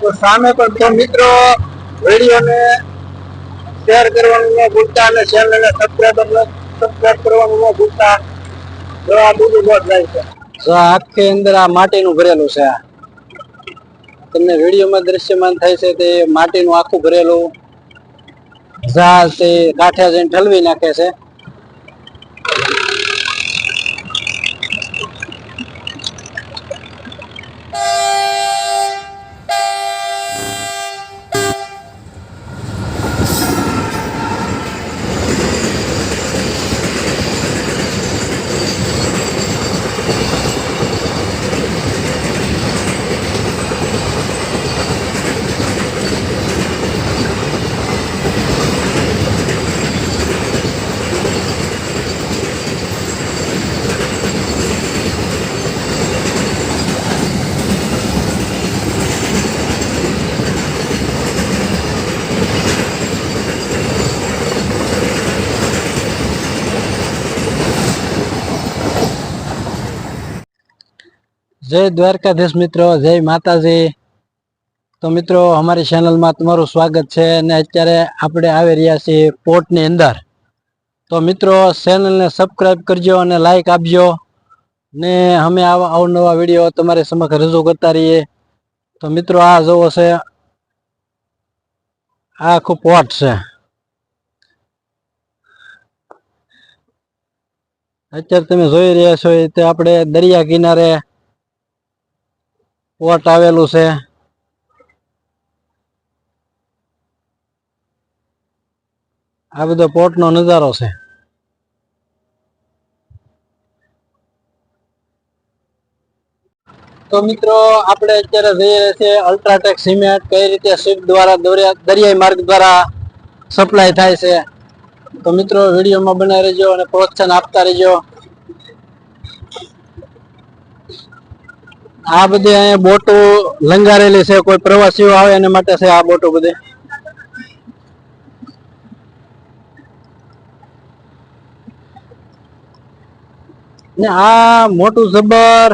તો સામે પણ તો મિત્રો વિડીયોને શેર કરવાનું ન ભૂલતા અને ચેનલને સબસ્ક્રાઇબ સબસ્ક્રાઇબ કરવાનું ન ભૂલતા. તો આ બીજું બોટ જાય છે. તો આખી અંદર આ માટીનું ભરેલું છે. તમને વિડીયોમાં દ્રશ્યમાન થાય છે તે માટીનું આખું ભરેલું. ઝાડ તે કાંઠે જઈને ઠલવી નાખે છે. જય દ્વારકાધીશ મિત્રો, જય માતાજી. તો મિત્રો, અમારી ચેનલમાં તમારું સ્વાગત છે અને અત્યારે આપણે આવી રહ્યા છીએ પોર્ટની અંદર. તો મિત્રો ચેનલને સબસ્ક્રાઈબ કરજો અને લાઇક આપજો. ને અમે આવા અવનવા વીડિયો તમારી સમક્ષ રજૂ કરતા રહીએ. તો મિત્રો, આ જોવો છે. આ આખું પોર્ટ છે. અત્યારે તમે જોઈ રહ્યા છો તે આપણે દરિયા કિનારે પોર્ટ આવેલું છે? આ બધો પોર્ટ નો નજારો છે. તો મિત્રો, આપણે અત્યારે જઈ રહ્યા છીએ અલ્ટ્રાટેક સિમેન્ટ, કઈ રીતે શિપ દ્વારા દરિયા, દરિયાઈ માર્ગ દ્વારા સપ્લાય થાય છે. તો મિત્રો, વિડીયોમાં બનાવી રહેજો અને પ્રોત્સાહન આપતા રહેજો. આ બધી અહીંયા બોટો લંગારેલી છે, કોઈ પ્રવાસીઓ આવે એના માટે છે આ બોટો બધી. ને આ મોટું જબર.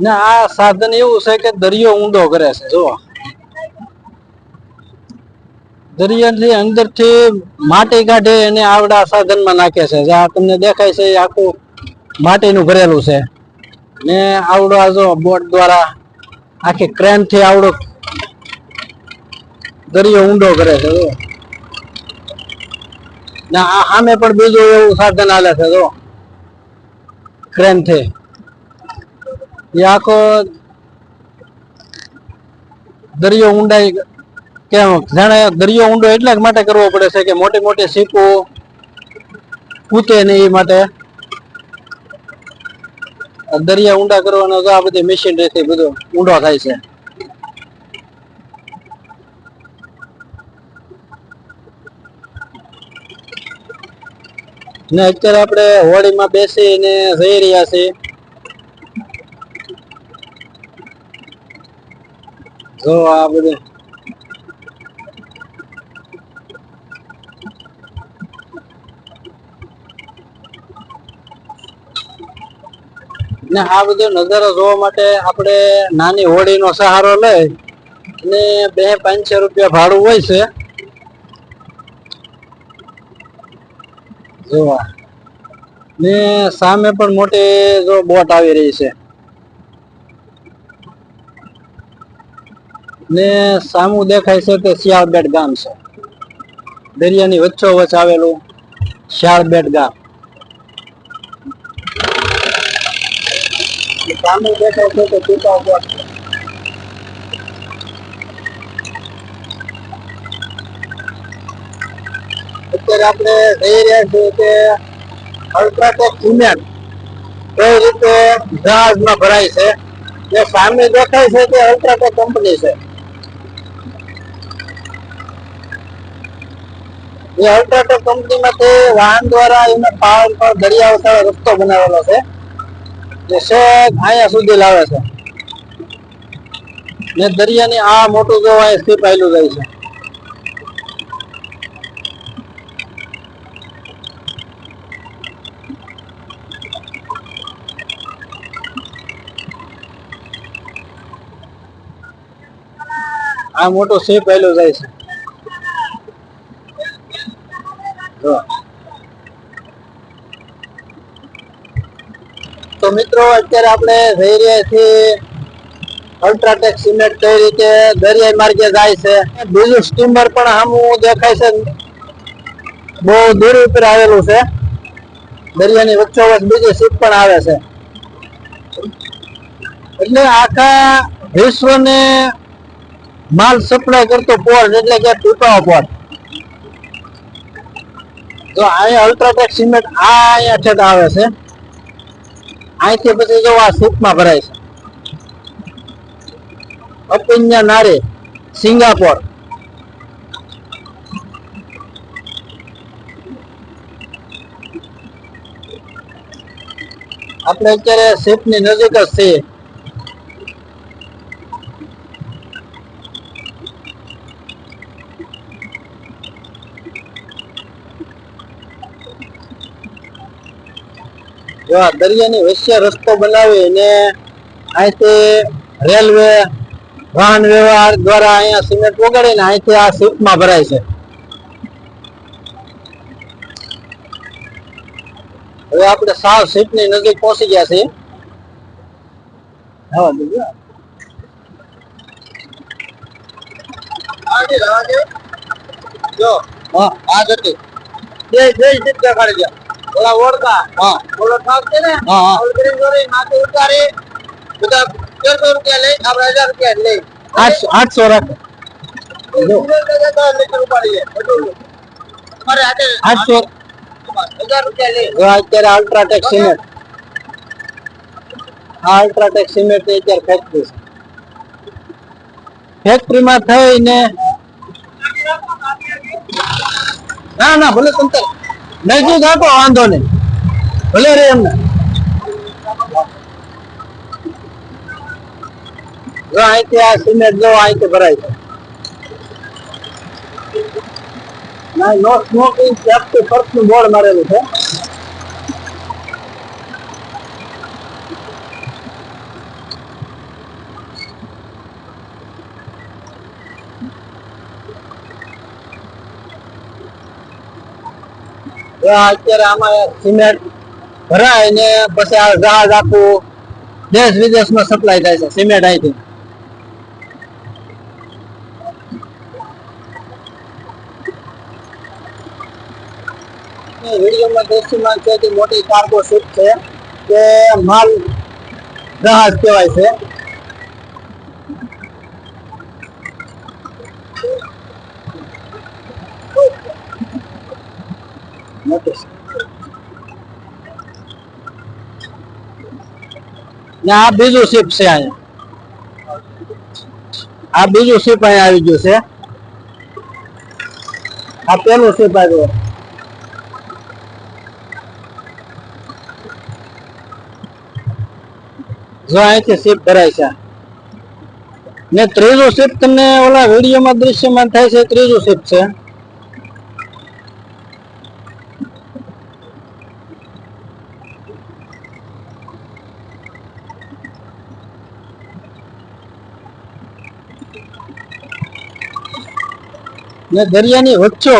ને આ સાધન એવું છે કે દરિયો ઊંડો કરે છે જો દરિયાથી અંદરથી માટી કાઢે અને આવડા સાધનમાં નાખે છે. જે આ તમને દેખાય છે, એ આખું માટીનું ભરેલું છે. ને આવડો આ જો બોટ દ્વારા આખી ક્રેનથી આવડો દરિયો ઊંડો કરે છે, જો. ને આ સામે પણ બીજું એવું સાધન હાલે છે, જો. ક્રેનથી એ આખો દરિયો ઊંડાઈ કેમ જાણે દરિયો ઊંડો એટલા માટે કરવો પડે છે કે મોટી મોટી સીપો કૂતે નહીં એ માટે. દરિયા ઊંડા કરવાનો તો આ બધી મશીનરીથી બધું ઊંડો થાય છે. ને અત્યારે આપણે હોળીમાં બેસીને જઈ રહ્યા છીએ. જો આ બધું ને આ બધો નજારો જોવા માટે આપણે નાની હોડીનો સહારો લઈ અને બે પાંચસો રૂપિયા ભાડું હોય છે. જોવા. ને સામે પણ મોટી જો બોટ આવી રહી છે. ને સામું દેખાય છે તે શિયાળબેટ ગામ છે. દરિયાની વચ્ચો વચ્ચ આવેલું શિયાળબેટ ગામ. સામે બેઠો છે તો પીપા ઉપર અત્યારે આપણે જઈ રહ્યા છીએ કે અલ્ટ્રાટેક સિમેન્ટ કઈ રીતે જહાજમાં ભરાય છે. જે સામે દેખાય છે તે અલ્ટ્રાટેક કંપની છે. એ અલ્ટ્રાટેક કંપનીમાંથી વાહન દ્વારા એના પાવર પર દરિયા વસાડો રસ્તો બનાવેલો છે. અહીંયા છે. ને દરિયાની આ મોટું જો અહીં સ્ટીપ આવેલું જાય છે. આ મોટું શેપ આવેલું જાય છે. જો. તો મિત્રો, અત્યારે આપણે જઈ રહ્યા છીએ અલ્ટ્રાટેક સિમેન્ટ કઈ રીતે દરિયાઈ માર્ગે જાય છે. બીજું સ્ટીમર પણ સામું દેખાય છે. બહુ દૂર ઉપર આવેલું છે. દરિયાની વચ્ચોવચ બીજી શીપ પણ આવે છે. એટલે આખા વિશ્વને માલ સપ્લાય કરતો પોર્ટ એટલે કે પીપાવા પોર્ટ તો અહીંયા અલ્ટ્રાટેક સિમેન્ટ આ અહીંયા ઠેઠ આવે છે. અહીંથી પછી જો આ શીપમાં ભરાય છે. અપિન્યા નારે, સિંગાપોર. આપણે અત્યારે શિપની નજીક જ છીએ. જો આ દરિયાની વચ્ચે રસ્તો બનાવી ને અહીંથી રેલવે વાહન વ્યવહાર દ્વારા અહીંયા સિમેન્ટ ઓગાળીને અહીંથી આ શિપમાં ભરાય છે. હવે આપણે સાવ શિપની નજીક પહોંચી ગયા છીએ. હા બીજું જો હા. આ જતી બે બે શિપ દેખાડી ગયા ઓલા ઓળખા હા. ઓલો ઠાક છે ને હા ઓલગરી જોરે માથે ઉતારી બધા તેરસો રૂપિયા લઈ આપણે હજાર રૂપિયા લઈ. આઠસો આઠસો રાખ. આઠસો. અત્યારે અલ્ટ્રાટેક સિમેન્ટ આ અલ્ટ્રાટેક સિમેન્ટ અત્યારે ફેક્ટરી છે. ફેક્ટરીમાં થઈને ના ના ભલે તંતર નજીક આપો વાંધો નહીં ભલે રે એમને જો અહીંથી આ સિમેન્ટ જો અહીંથી ભરાય છે ના નો સ્મોકિંગ સેફ્ટી ફર્સ્ટનું બોર્ડ મારેલું છે અત્યારે આમાં સિમેન્ટ ભરાય ને પછી આ જહાજ આખું દેશ વિદેશમાં સપ્લાય થાય છે, સિમેન્ટ અહીંથી. મોટી કાર્ગો શિપ છે, કે માલ જહાજ કહેવાય છે. ને આ બીજું શિપ છે આ બીજું શિપ અહીંયા આવી ગયું છે. આ પેલું શિપ આવ્યું જો અહીંથી શિપ ભરાય છે. ને ત્રીજું શિપ તમને ઓલા વિડીયોમાં દ્રશ્યમાન થાય છે, ત્રીજું શિપ છે. ને દરિયાની વચ્ચો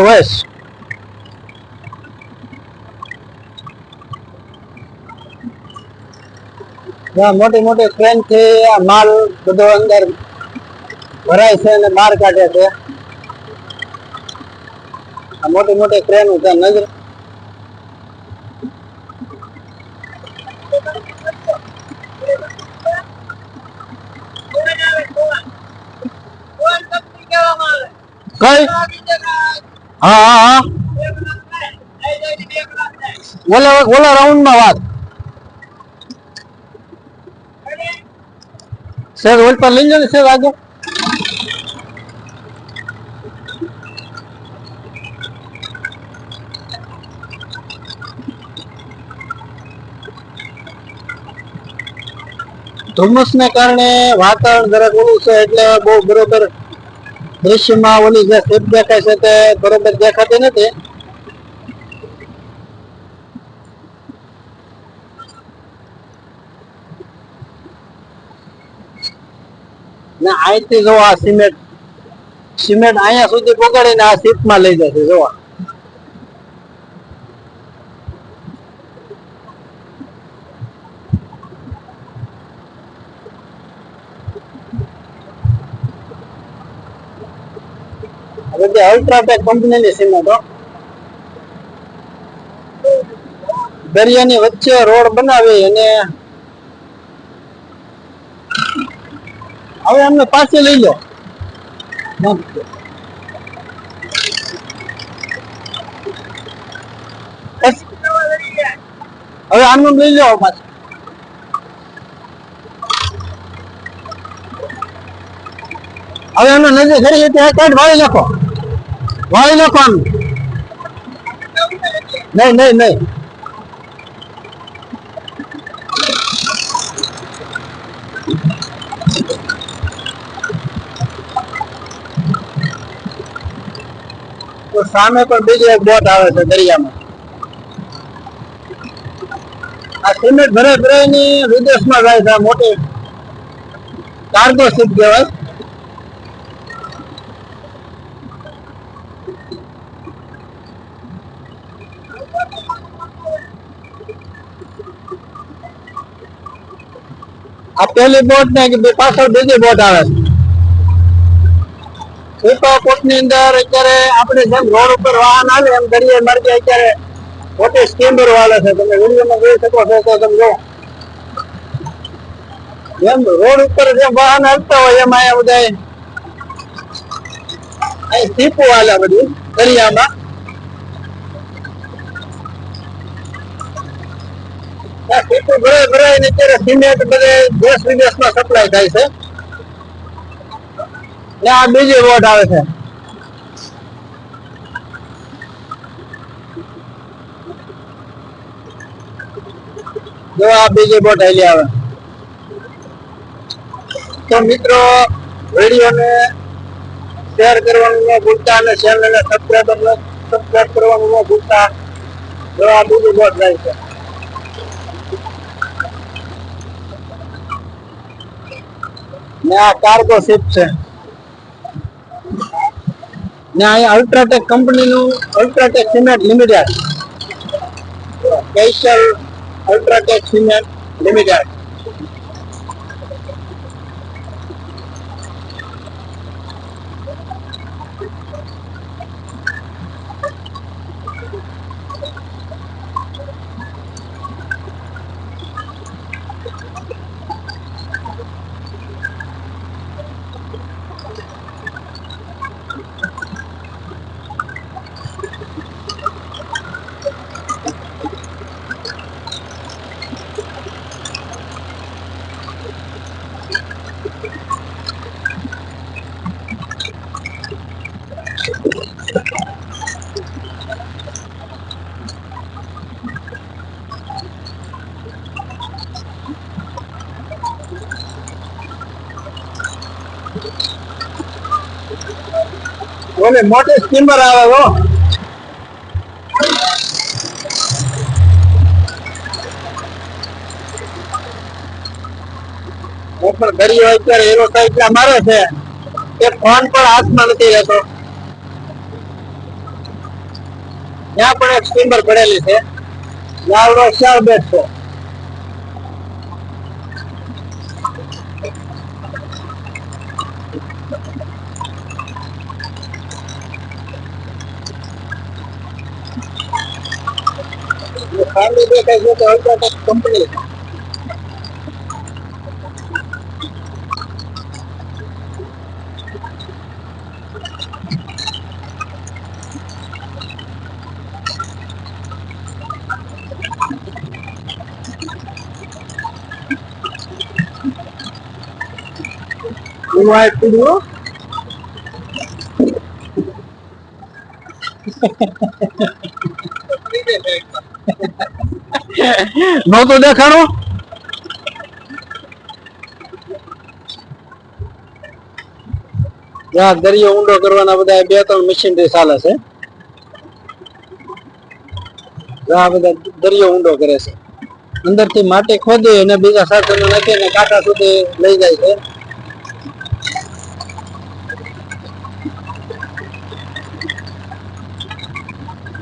ત્યાં મોટી મોટી ટ્રેન છે, આ માલ બધો અંદર ભરાય છે અને બહાર કાઢે છે. આ મોટી મોટી ટ્રેન ત્યાં નજર કઈ? હા હા હા. ઓલા ઓલા રાઉન્ડમાં વાત. સર ઓલ પર લઈ જાઓ ને સર આગળ. ધુમ્મસને કારણે વાતાવરણ જરાક ઓલું છે, એટલે બહુ બરોબર દૃશ્યમાં ઓલી જે શીપ દેખાય છે તે બરોબર દેખાતી નથી. ને અહીંથી જો આ સિમેન્ટ સિમેન્ટ અહીંયા સુધી પકડીને આ સીટમાં લઈ જશે જોવા જે અલ્ટ્રાટેક કંપનીની સિમેન્ટ દરિયાની વચ્ચે રોડ બનાવી અને હવે અમને પાછી લઈ લો. હવે આનું લઈ લો પાછું હવે એનો નજર ઘડી હતી કાઢ વાળી નાખો. વાળી નાખવાનું નહીં નહીં નહીં સામે પણ બીજી એક બોટ આવે છે દરિયામાં. આ સિમેન્ટ ભરાઈ ની વિદેશમાં જાય છે મોટી કાર્ગો શિપ કહેવાય. આ પહેલી બોટ ને પાછળ બીજી બોટ આવે છે. સુપા ની અંદર અત્યારે આપણે જેમ રોડ ઉપર વાહન આવે એમ દરિયા માર્ગે અત્યારે મોટી સ્ટીમર વાલે છે. તમે વિડીયોમાં જોઈ શકો છો તો તમે જો. જેમ રોડ ઉપર જેમ વાહન હાલતા હોય એમ અહીંયા બધા અહીં ટીપુ હાલે બધું દરિયામાં. ટીપુ ભરાય ભરાય સપ્લાય થાય છે આ બીજી બોટ આવે છે જો આ બીજી બોટ હાલી આવે તો મિત્રો વિડીયોને શેર કરવાનું ન ભૂલતા અને ચેનલને સબસ્ક્રાઇબ સબસ્ક્રાઈબ કરવાનું ન ભૂલતા જો આ બીજી બોટ જાય છે. ને આ કાર્ગો શિપ છે. ને, અહીંયા અલ્ટ્રાટેક કંપનીનું UltraTech cement limited special UltraTech cement limited ઓલે મોટી સ્ટીમર આવે હો પણ દરિયો અત્યારે એરો એટલા મારે છે. કે ફોન પણ હાથમાં નથી રહેતો. ત્યાં પણ એક સ્ટીમર પડેલી છે. લાવડો ચાર બેટ સામે દેખાય છે તો અલ્ટ્રાટેક કંપની કીધું નહોતું દેખાણું? જ્યાં દરિયો ઊંડો કરવાના બધા બે ત્રણ મશીન મશીનરી ચાલે છે. જ્યાં બધા દરિયો ઊંડો કરે છે. અંદરથી માટી ખોદી અને બીજા સાધનો નાખીને કાંટા સુધી લઈ જાય છે.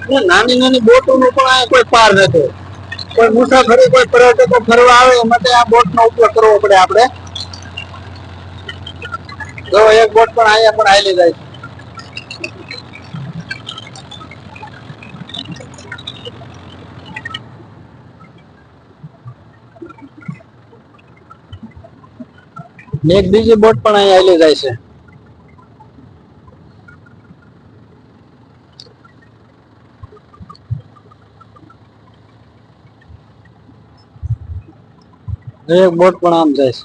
નાની નાની બોટો નું પણ અહીંયા કોઈ પાર નથી. કોઈ મુસાફરી, કોઈ પર્યટકો ફરવા આવે એ માટે આ બોટ નો ઉપયોગ કરવો પડે આપણે. જો એક બોટ પણ અહીંયા પણ આવેલી જાય એક બીજી બોટ પણ અહીંયા આવેલી જાય છે. એક બોટ પણ આમ જાય છે.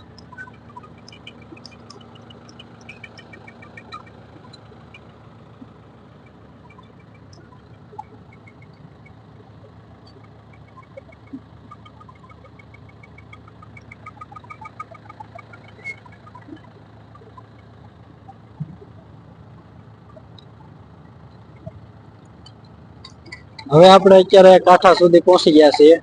હવે આપણે અત્યારે કાંઠા સુધી પહોંચી ગયા છીએ.